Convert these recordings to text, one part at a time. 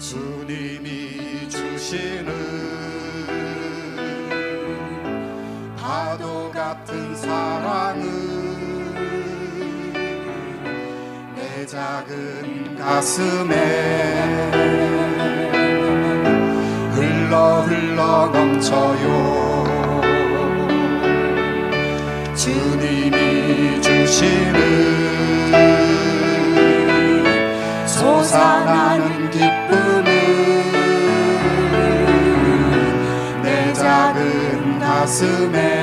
주님이 주시는 파도 같은 사랑은 내 작은 가슴에 흘러 흘러 넘쳐요. 주님이 주시는 가슴에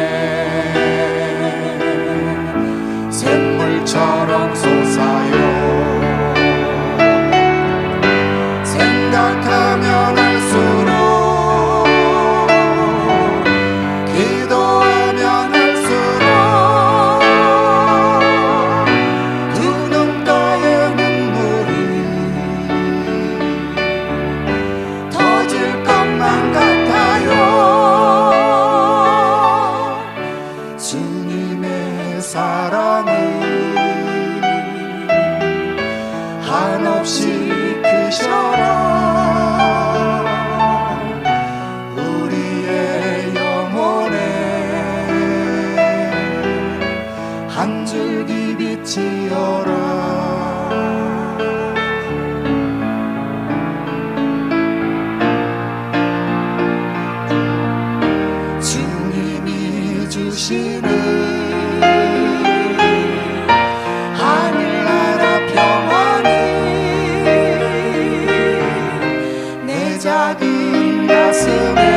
사랑을 한없이 크셔라. 우리의 영혼에 한 줄기 빛이어라. 주님이 주시는 coração.